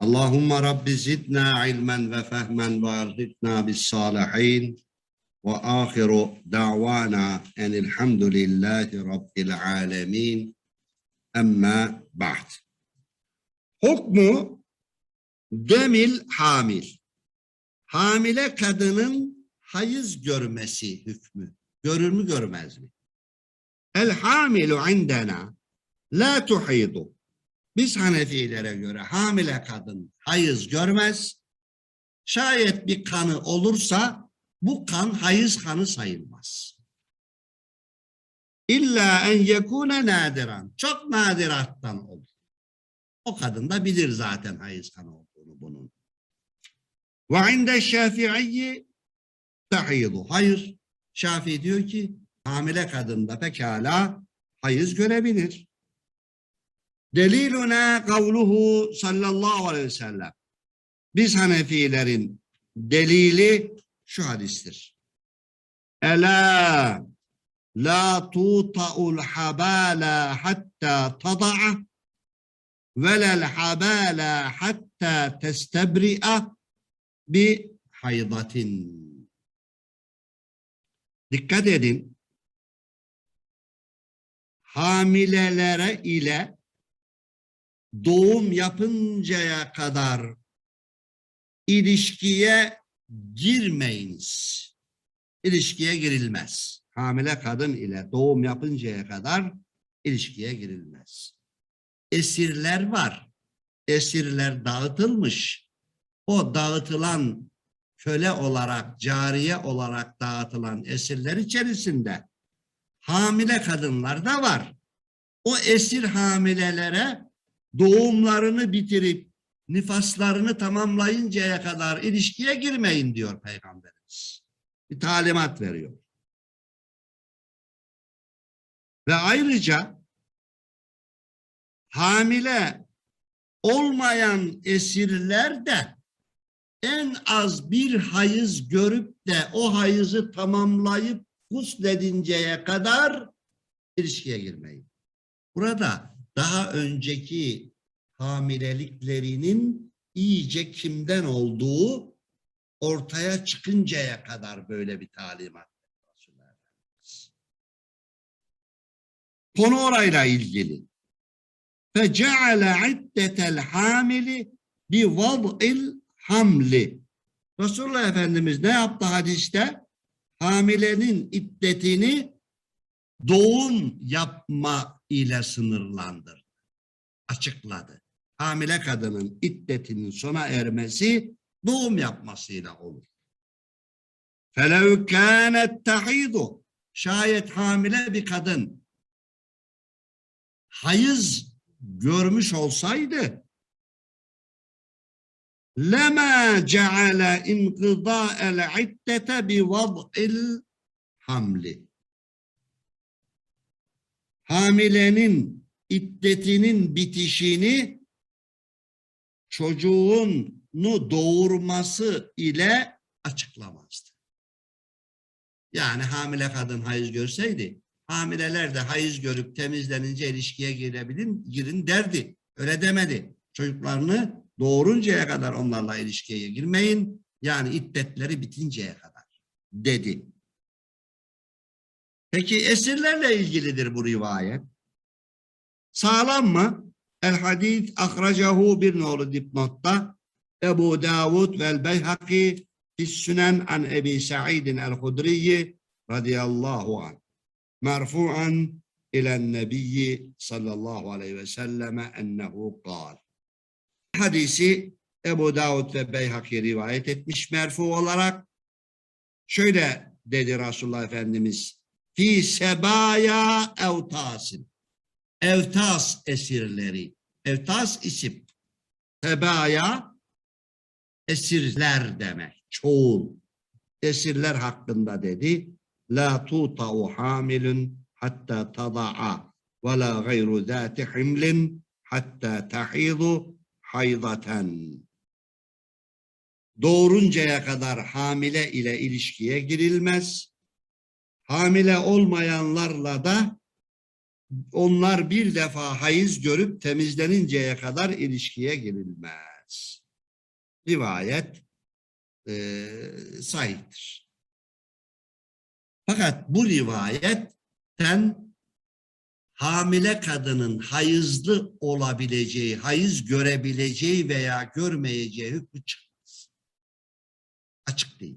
Allahümme Rabbi zidna ilmen ve fehmen ve erzikna bis salihin ve ahiru da'vana enilhamdülillahi rabbil alemin emma ba'd. Hukmu demil hamil. Hamile kadının hayız görmesi hükmü. Görür mü görmez mi? El hamilu indena la tuhidu biz Hanefilere göre hamile kadın hayız görmez. Şayet bir kanı olursa bu kan hayız kanı sayılmaz. İlla en yekune nadiran. Çok nadirattan olur. O kadın da bilir zaten hayız kanı olduğunu bunun. Ve inde şafi'i tahidu. Hayır. Şafii diyor ki hamile kadın da pekala hayız görebilir. Deliluna kavluhu sallallahu aleyhi ve sellem. Biz Hanefilerin delili şu hadistir. Ela la tuta'ul habala hatta tada'a velel habala hatta testebri'a bi haydatin. Dikkat edin. Hamilelere ile doğum yapıncaya kadar ilişkiye girmeyiniz. İlişkiye girilmez. Hamile kadın ile doğum yapıncaya kadar ilişkiye girilmez. Esirler var. Esirler dağıtılmış. O dağıtılan köle olarak, cariye olarak dağıtılan esirler içerisinde hamile kadınlar da var. O esir hamilelere doğumlarını bitirip nifaslarını tamamlayıncaya kadar ilişkiye girmeyin diyor Peygamberimiz. Bir talimat veriyor. Ve ayrıca hamile olmayan esirler de en az bir hayız görüp de o hayızı tamamlayıp gusledinceye kadar ilişkiye girmeyin. Burada daha önceki hamileliklerinin iyice kimden olduğu ortaya çıkıncaya kadar böyle bir talimat. Konu orayla ilgili. فَجَعَلَ عِدَّةَ الْحَامِلِ بِوَضْءِ hamli. Resulullah Efendimiz ne yaptı hadiste? Hamilenin iddetini doğum yapma ile sınırlandırdı. Açıkladı. Hamile kadının iddetinin sona ermesi doğum yapmasıyla olur. فَلَوْ كَانَتْ تَحِيدُ Şayet hamile bir kadın hayız görmüş olsaydı lema ceale inqida'el iddete bi vad'il hamli. Hamilenin iddetinin bitişini çocuğunu doğurması ile açıklamazdı. Yani hamile kadın hayız görseydi, hamileler de hayız görüp temizlenince ilişkiye girebilin, girin derdi. Öyle demedi. Çocuklarını doğuruncaya kadar onlarla ilişkiye girmeyin. Yani iddetleri bitinceye kadar dedi. Peki esirlerle ilgilidir bu rivayet. Sağlam mı? El hadis akracahu bir nolu dipnotta Ebu Davud vel Beyhaki Sünen an Ebi Sa'idin el-Hudriyi radıyallahu anh merfu'an ilen nebiyyi sallallahu aleyhi ve selleme ennehu kal. Hadisi Ebu Davud ve Beyhaki rivayet etmiş merfu olarak. Şöyle dedi Resulullah Efendimiz fi sebaya evtasin. Evtas esirleri. Evtas isim. Sebaya esirler demek. Çoğul. Esirler hakkında dedi. La tuta'u hamilun hatta tada'a ve la gayru zati himlin hatta tahidu haydaten. Doğuruncaya kadar hamile ile ilişkiye girilmez. Hamile olmayanlarla da onlar bir defa hayız görüp temizleninceye kadar ilişkiye girilmez. Rivayet eee sahihtir. Fakat bu rivayetten hamile kadının hayızlı olabileceği, hayız görebileceği veya görmeyeceği hükmü çıkmaz. Açık değil.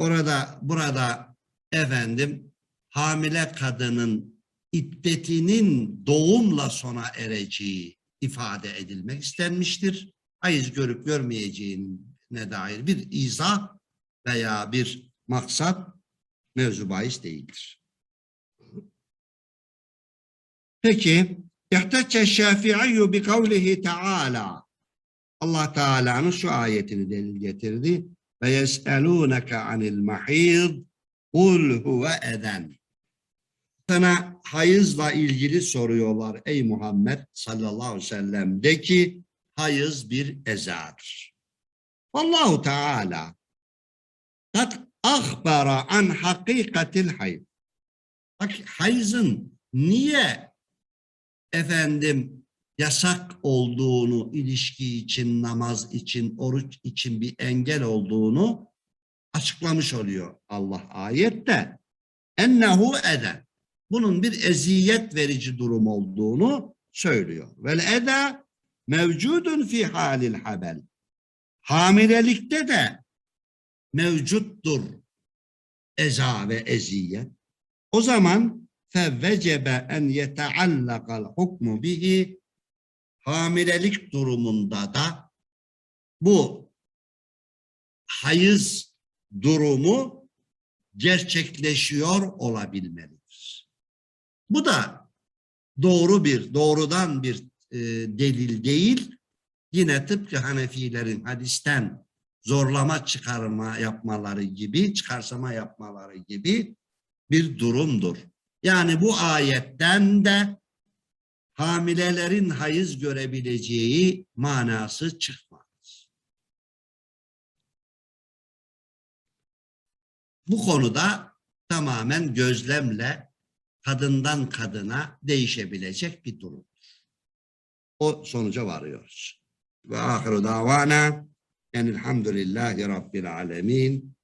Orada, burada efendim hamile kadının iddetinin doğumla sona ereceği ifade edilmek istenmiştir. Hayız görüp görmeyeceğine dair bir izah veya bir maksat mevzu bahis değildir. Peki, İhtecce Şafi'i bi kavlihi Teala. Allah Teala'nın şu ayetini delil getirdi. Ve yes'elûneke anil mahîd kul huve eden. Sana hayızla ilgili soruyorlar ey Muhammed sallallahu aleyhi ve sellem. De ki hayız bir ezadır. Allahu Teala kad ahbara an hakikatil. Bak hayızın niye efendim yasak olduğunu, ilişki için, namaz için, oruç için bir engel olduğunu açıklamış oluyor Allah ayette. Ennehu eden. Bunun bir eziyet verici durum olduğunu söylüyor. Vel eda mevcudun fi halil habel. Hamilelikte de mevcuttur eza ve eziyet. O zaman fevvecebe en yeteallakal hukmu bihi hamilelik durumunda da bu hayız durumu gerçekleşiyor olabilmelidir. Bu da doğru bir, doğrudan bir e, delil değil. Yine tıpkı Hanefilerin hadisten zorlama çıkarma yapmaları gibi, çıkarsama yapmaları gibi bir durumdur. Yani bu ayetten de hamilelerin hayız görebileceği manası çıkmaz. Bu konuda tamamen gözlemle kadından kadına değişebilecek bir durum. O sonuca varıyoruz. Ve ahiru davana enilhamdülillahi rabbil alemin.